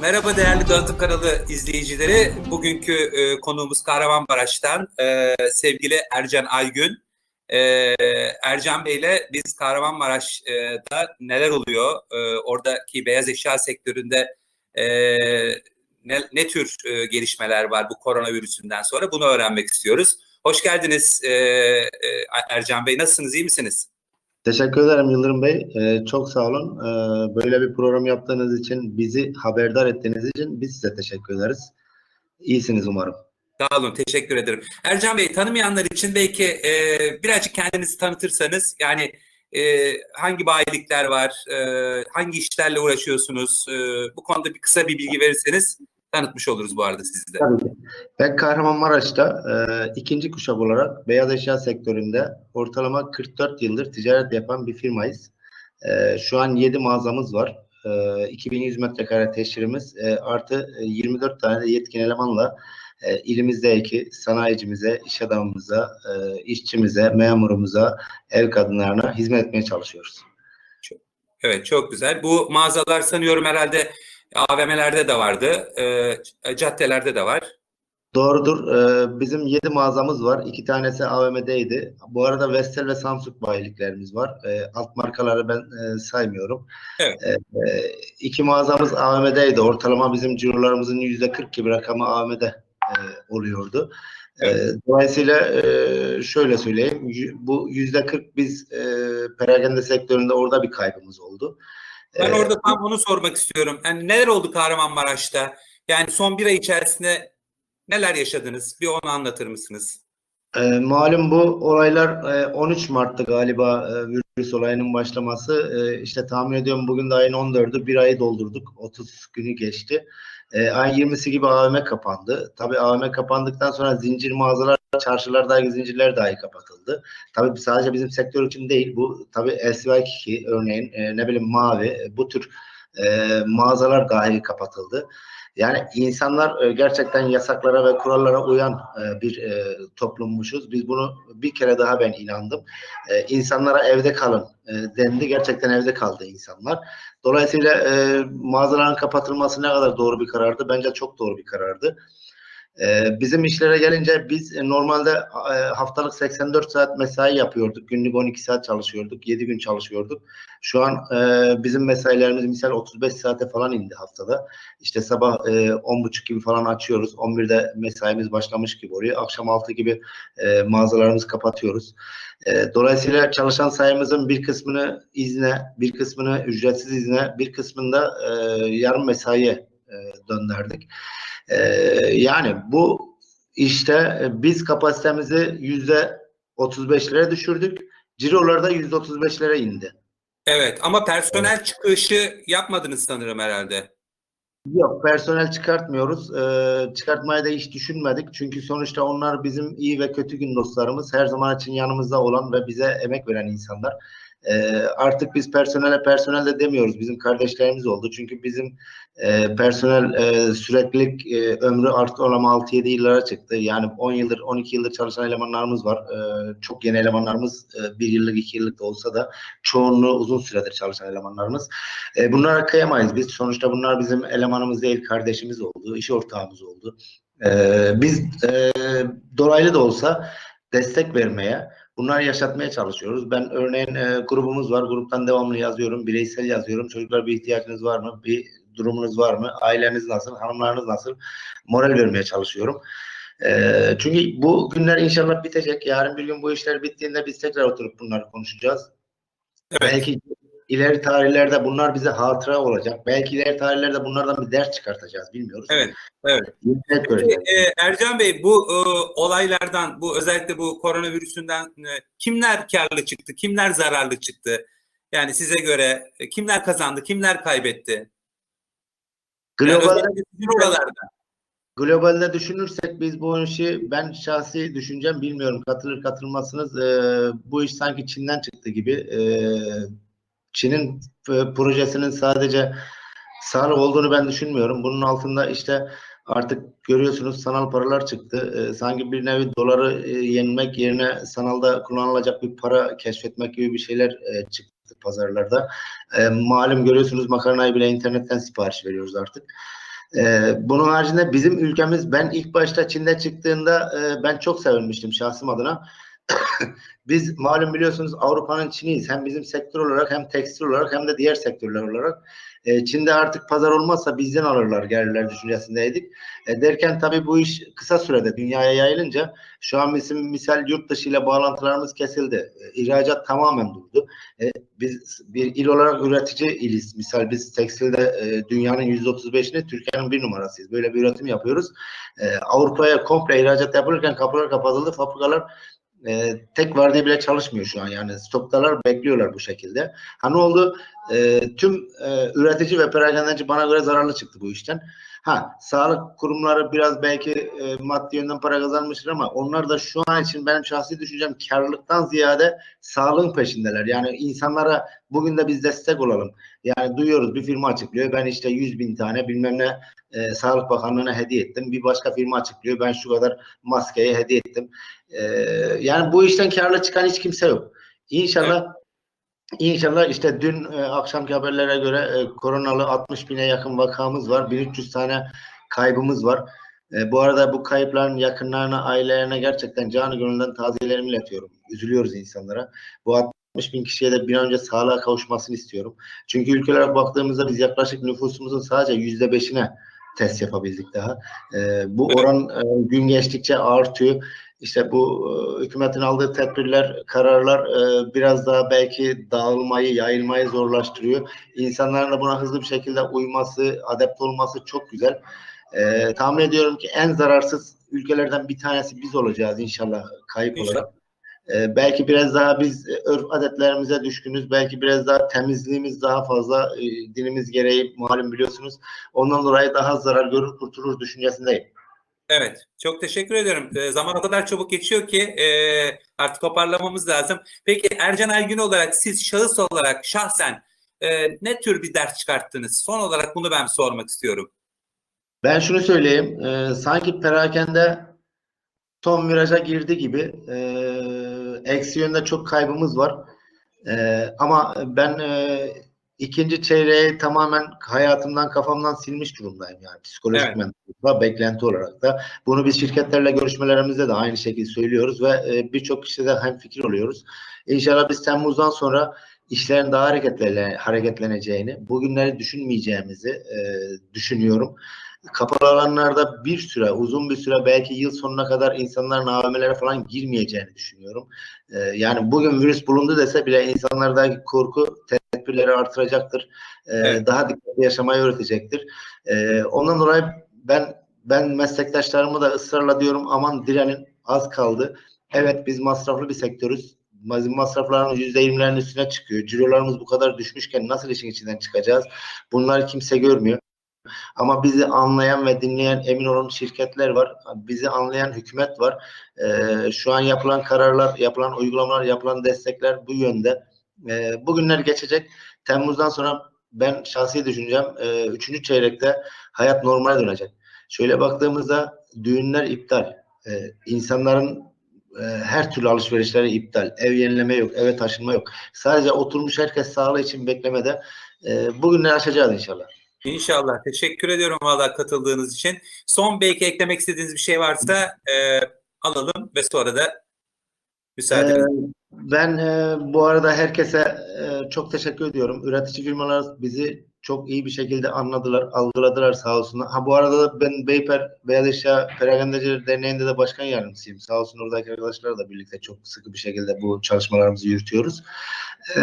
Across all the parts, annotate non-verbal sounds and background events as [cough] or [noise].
Merhaba değerli Dağıtım kanalı izleyicileri. Bugünkü e, konuğumuz Kahramanmaraş'tan e, sevgili Ercan Aygün. E, Ercan Bey'le biz Kahramanmaraş'ta neler oluyor, e, oradaki beyaz eşya sektöründe e, ne, ne tür e, gelişmeler var bu koronavirüsünden sonra bunu öğrenmek istiyoruz. Hoş geldiniz e, e, Ercan Bey. Nasılsınız, iyi misiniz? Teşekkür ederim Yıldırım Bey. Ee, çok sağ olun. Ee, böyle bir program yaptığınız için, bizi haberdar ettiğiniz için biz size teşekkür ederiz. İyisiniz umarım. Sağ olun, teşekkür ederim. Ercan Bey, tanımayanlar için belki e, birazcık kendinizi tanıtırsanız, yani e, hangi bayilikler var, e, hangi işlerle uğraşıyorsunuz, e, bu konuda bir kısa bir bilgi verirseniz tanıtmış oluruz bu arada sizi de. Tabii ki. Ben Kahramanmaraş'ta e, ikinci kuşak olarak beyaz eşya sektöründe ortalama 44 yıldır ticaret yapan bir firmayız. E, şu an 7 mağazamız var. E, 2100 metrekare teşhirimiz e, artı e, 24 tane de yetkin elemanla e, ilimizdeki sanayicimize, iş adamımıza, e, işçimize, memurumuza, ev kadınlarına hizmet etmeye çalışıyoruz. Evet, çok güzel. Bu mağazalar sanıyorum herhalde AVM'lerde de vardı, e, caddelerde de var. Doğrudur. Ee, bizim 7 mağazamız var. İki tanesi AVM'deydi. Bu arada Vestel ve Samsung bayiliklerimiz var. Ee, alt markaları ben e, saymıyorum. Evet. Ee, iki mağazamız AVM'deydi. Ortalama bizim cirolarımızın yüzde 40 gibi rakamı AVM'de e, oluyordu. Evet. Ee, dolayısıyla e, şöyle söyleyeyim. Bu yüzde 40 biz e, perakende sektöründe orada bir kaybımız oldu. Ben Ee, orada tam onu sormak istiyorum. Yani neler oldu Kahramanmaraş'ta? Yani son bir ay içerisinde neler yaşadınız? Bir onu anlatır mısınız? E, malum bu olaylar e, 13 Mart'tı galiba e, virüs olayının başlaması. E, işte tahmin ediyorum bugün de ayın 14'ü bir ayı doldurduk. 30 günü geçti. E, ayın 20'si gibi AVM kapandı. Tabii AVM kapandıktan sonra zincir mağazalar, çarşılardaki zincirler dahi kapatıldı. Tabii sadece bizim sektör için değil bu. Tabii LCY2 örneğin e, ne bileyim Mavi e, bu tür e, mağazalar dahi kapatıldı. Yani insanlar e, gerçekten yasaklara ve kurallara uyan e, bir e, toplummuşuz. Biz bunu bir kere daha ben inandım. E, insanlara evde kalın e, dendi. Gerçekten evde kaldı insanlar. Dolayısıyla e, mağazaların kapatılması ne kadar doğru bir karardı? Bence çok doğru bir karardı. E, bizim işlere gelince biz e, normalde e, haftalık 84 saat mesai yapıyorduk. Günlük 12 saat çalışıyorduk. 7 gün çalışıyorduk. Şu an e, bizim mesailerimiz misal 35 saate falan indi haftada. İşte sabah e, 10.30 gibi falan açıyoruz. 11'de mesaimiz başlamış gibi oluyor. Akşam 6 gibi mağazalarımızı kapatıyoruz. Dolayısıyla çalışan sayımızın bir kısmını izne, bir kısmını ücretsiz izne, bir kısmında e, yarım mesaiye döndürdük. E, yani bu işte biz kapasitemizi yüzde 35'lere düşürdük. Cirolar da yüzde 35'lere indi. Evet ama personel çıkışı yapmadınız sanırım herhalde. Yok personel çıkartmıyoruz. Ee, çıkartmaya da hiç düşünmedik. Çünkü sonuçta onlar bizim iyi ve kötü gün dostlarımız. Her zaman için yanımızda olan ve bize emek veren insanlar. Ee, artık biz personele personel de demiyoruz. Bizim kardeşlerimiz oldu. Çünkü bizim e, personel e, süreklilik e, ömrü artık ortalama 6-7 yıllara çıktı. Yani 10 yıldır 12 yıldır çalışan elemanlarımız var. Ee, çok yeni elemanlarımız e, 1 yıllık 2 yıllık da olsa da çoğunluğu uzun süredir çalışan elemanlarımız. E, bunlara kıyamayız biz. Sonuçta bunlar bizim elemanımız değil, kardeşimiz oldu, iş ortağımız oldu. E, biz e, dolaylı da olsa destek vermeye, bunları yaşatmaya çalışıyoruz. Ben örneğin e, grubumuz var, gruptan devamlı yazıyorum, bireysel yazıyorum. Çocuklar bir ihtiyacınız var mı, bir durumunuz var mı, aileniz nasıl, hanımlarınız nasıl, moral vermeye çalışıyorum. E, çünkü bu günler inşallah bitecek. Yarın bir gün bu işler bittiğinde biz tekrar oturup bunları konuşacağız. Evet. Belki ileri tarihlerde bunlar bize hatıra olacak. Belki ileri tarihlerde bunlardan bir ders çıkartacağız. Bilmiyoruz. Evet, evet. Peki, e, Ercan Bey bu e, olaylardan, bu özellikle bu koronavirüsünden e, kimler karlı çıktı, kimler zararlı çıktı? Yani size göre e, kimler kazandı, kimler kaybetti? Yani Globalde, oralarda. globalde düşünürsek biz bu işi ben şahsi düşüncem bilmiyorum. Katılır katılmazsınız. Ee, bu iş sanki Çin'den çıktı gibi. Ee, Çin'in e, projesinin sadece sağlık olduğunu ben düşünmüyorum. Bunun altında işte artık görüyorsunuz sanal paralar çıktı. Ee, sanki bir nevi doları e, yenmek yerine sanalda kullanılacak bir para keşfetmek gibi bir şeyler e, çıktı pazarlarda. E, malum görüyorsunuz makarnayı bile internetten sipariş veriyoruz artık. Ee, bunun haricinde bizim ülkemiz ben ilk başta Çin'de çıktığında e, ben çok sevinmiştim şahsım adına. [coughs] Biz malum biliyorsunuz Avrupa'nın Çin'iyiz. Hem bizim sektör olarak hem tekstil olarak hem de diğer sektörler olarak. E, Çin'de artık pazar olmazsa bizden alırlar gelirler düşüncesindeydik. E, derken tabii bu iş kısa sürede dünyaya yayılınca şu an bizim misal yurt dışı ile bağlantılarımız kesildi. E, ihracat tamamen durdu. E, biz bir il olarak üretici iliz. Misal biz tekstilde e, dünyanın %35'ini Türkiye'nin bir numarasıyız. Böyle bir üretim yapıyoruz. E, Avrupa'ya komple ihracat yapılırken kapılar kapatıldı. Fabrikalar e, tek var diye bile çalışmıyor şu an yani stoktalar bekliyorlar bu şekilde. Ha ne oldu? E, tüm e, üretici ve perakendeci bana göre zararlı çıktı bu işten. Ha sağlık kurumları biraz belki e, maddi yönden para kazanmıştır ama onlar da şu an için benim şahsi düşüncem karlılıktan ziyade sağlığın peşindeler. Yani insanlara bugün de biz destek olalım. Yani duyuyoruz bir firma açıklıyor. Ben işte 100 bin tane bilmem ne e, Sağlık Bakanlığı'na hediye ettim. Bir başka firma açıklıyor. Ben şu kadar maskeyi hediye ettim. E, yani bu işten karlı çıkan hiç kimse yok. İnşallah İnşallah işte dün e, akşamki haberlere göre e, koronalı 60 bine yakın vakamız var. 1300 tane kaybımız var. E, bu arada bu kayıpların yakınlarına, ailelerine gerçekten canı gönülden taziyelerimi iletiyorum. Üzülüyoruz insanlara. Bu 60 bin kişiye de bir an önce sağlığa kavuşmasını istiyorum. Çünkü ülke olarak baktığımızda biz yaklaşık nüfusumuzun sadece yüzde beşine test yapabildik daha. E, bu oran e, gün geçtikçe artıyor. İşte bu e, hükümetin aldığı tedbirler, kararlar e, biraz daha belki dağılmayı, yayılmayı zorlaştırıyor. İnsanların da buna hızlı bir şekilde uyması, adept olması çok güzel. E, tahmin ediyorum ki en zararsız ülkelerden bir tanesi biz olacağız inşallah kayıp olarak. E, belki biraz daha biz e, örf adetlerimize düşkünüz. Belki biraz daha temizliğimiz daha fazla e, dinimiz gereği malum biliyorsunuz. Ondan dolayı daha zarar görür kurtulur düşüncesindeyim. Evet, çok teşekkür ediyorum. Ee, zaman o kadar çabuk geçiyor ki e, artık toparlamamız lazım. Peki Ercan Aygün olarak siz şahıs olarak şahsen e, ne tür bir ders çıkarttınız? Son olarak bunu ben sormak istiyorum. Ben şunu söyleyeyim. e, sanki perakende son viraja girdi gibi e, eksi yönde çok kaybımız var. E, ama ben e, ikinci çeyreği tamamen hayatımdan kafamdan silmiş durumdayım yani psikolojik Evet. mentalite, beklenti olarak da. Bunu biz şirketlerle görüşmelerimizde de aynı şekilde söylüyoruz ve e, birçok kişide de hemfikir oluyoruz. İnşallah biz Temmuz'dan sonra işlerin daha hareketle, hareketleneceğini, bugünleri düşünmeyeceğimizi e, düşünüyorum. Kapalı alanlarda bir süre, uzun bir süre belki yıl sonuna kadar insanların AVM'lere falan girmeyeceğini düşünüyorum. E, yani bugün virüs bulundu dese bile insanlardaki korku tedbirleri artıracaktır. E, Evet. Daha dikkatli yaşamayı öğretecektir. E, ondan dolayı ben ben meslektaşlarımı da ısrarla diyorum aman direnin az kaldı. Evet biz masraflı bir sektörüz. Bizim masraflarımız %20'lerin üstüne çıkıyor. Cirolarımız bu kadar düşmüşken nasıl işin içinden çıkacağız? Bunları kimse görmüyor. Ama bizi anlayan ve dinleyen emin olun şirketler var. Bizi anlayan hükümet var. Ee, şu an yapılan kararlar, yapılan uygulamalar, yapılan destekler bu yönde. Ee, bugünler geçecek. Temmuz'dan sonra ben şahsi düşüncem e, üçüncü çeyrekte hayat normale dönecek. Şöyle baktığımızda düğünler iptal. Ee, insanların e, her türlü alışverişleri iptal. Ev yenileme yok, eve taşınma yok. Sadece oturmuş herkes sağlığı için beklemede. E, bugünleri aşacağız inşallah. İnşallah. Teşekkür ediyorum valla katıldığınız için. Son belki eklemek istediğiniz bir şey varsa e, alalım ve sonra da müsaade Ee, ben e, bu arada herkese e, çok teşekkür ediyorum. Üretici firmalar bizi çok iyi bir şekilde anladılar, algıladılar sağ olsunlar. Ha bu arada da ben Beyper Beyaz Eşya Perakendeciler Derneği'nde de başkan yardımcısıyım. Sağ olsun oradaki arkadaşlarla birlikte çok sıkı bir şekilde bu çalışmalarımızı yürütüyoruz. Ee,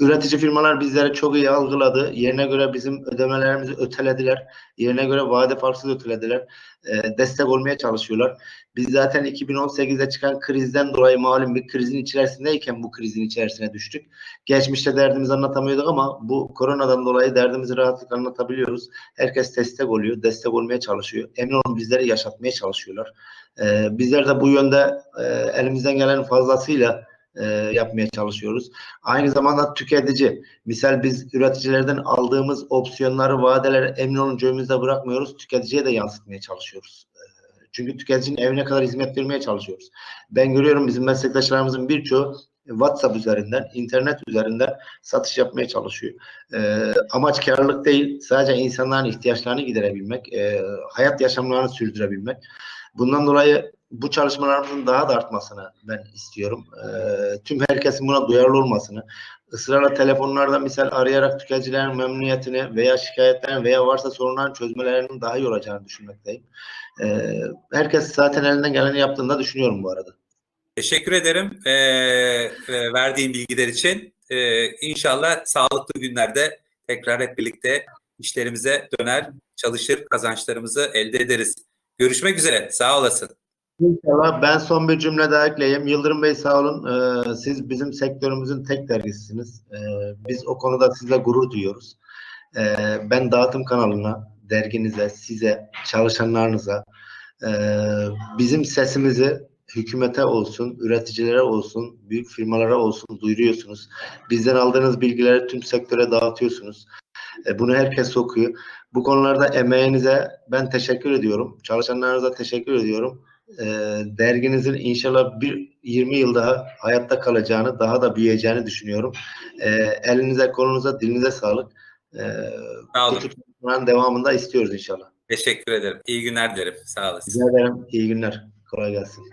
üretici firmalar bizleri çok iyi algıladı. Yerine göre bizim ödemelerimizi ötelediler. Yerine göre vade farksız ötelediler. Ee, destek olmaya çalışıyorlar. Biz zaten 2018'de çıkan krizden dolayı malum bir krizin içerisindeyken bu krizin içerisine düştük. Geçmişte derdimizi anlatamıyorduk ama bu koronadan dolayı derdimizi rahatlıkla anlatabiliyoruz. Herkes destek oluyor, destek olmaya çalışıyor. Emin olun bizleri yaşatmaya çalışıyorlar. Ee, bizler de bu yönde e, elimizden gelen fazlasıyla e, yapmaya çalışıyoruz. Aynı zamanda tüketici. Misal biz üreticilerden aldığımız opsiyonları, vadeleri emin olun cebimizde bırakmıyoruz. Tüketiciye de yansıtmaya çalışıyoruz. E, Çünkü tüketicinin evine kadar hizmet vermeye çalışıyoruz. Ben görüyorum bizim meslektaşlarımızın birçoğu WhatsApp üzerinden, internet üzerinden satış yapmaya çalışıyor. Ee, amaç karlılık değil, sadece insanların ihtiyaçlarını giderebilmek, e, hayat yaşamlarını sürdürebilmek. Bundan dolayı bu çalışmalarımızın daha da artmasını ben istiyorum. Ee, tüm herkesin buna duyarlı olmasını, ısrarla telefonlarda misal arayarak tüketicilerin memnuniyetini veya şikayetlerini veya varsa sorunların çözmelerinin daha iyi olacağını düşünmekteyim. Ee, herkes zaten elinden geleni yaptığını da düşünüyorum bu arada. Teşekkür ederim e, e, verdiğin bilgiler için. E, inşallah sağlıklı günlerde tekrar hep birlikte işlerimize döner, çalışır, kazançlarımızı elde ederiz. Görüşmek üzere. Sağ olasın. İnşallah ben son bir cümle daha ekleyeyim. Yıldırım Bey sağ olun. Ee, siz bizim sektörümüzün tek dergisisiniz. Ee, biz o konuda sizle gurur duyuyoruz. Ee, ben dağıtım kanalına, derginize, size, çalışanlarınıza e, bizim sesimizi hükümete olsun, üreticilere olsun, büyük firmalara olsun duyuruyorsunuz. Bizden aldığınız bilgileri tüm sektöre dağıtıyorsunuz. E, bunu herkes okuyor. Bu konularda emeğinize ben teşekkür ediyorum. Çalışanlarınıza teşekkür ediyorum e, derginizin inşallah bir 20 yıl daha hayatta kalacağını, daha da büyüyeceğini düşünüyorum. E, elinize, kolunuza, dilinize sağlık. Sağ bu olun. tutmanın devamında istiyoruz inşallah. Teşekkür ederim. İyi günler dilerim. Sağ olasın. Rica ederim. İyi günler. Kolay gelsin.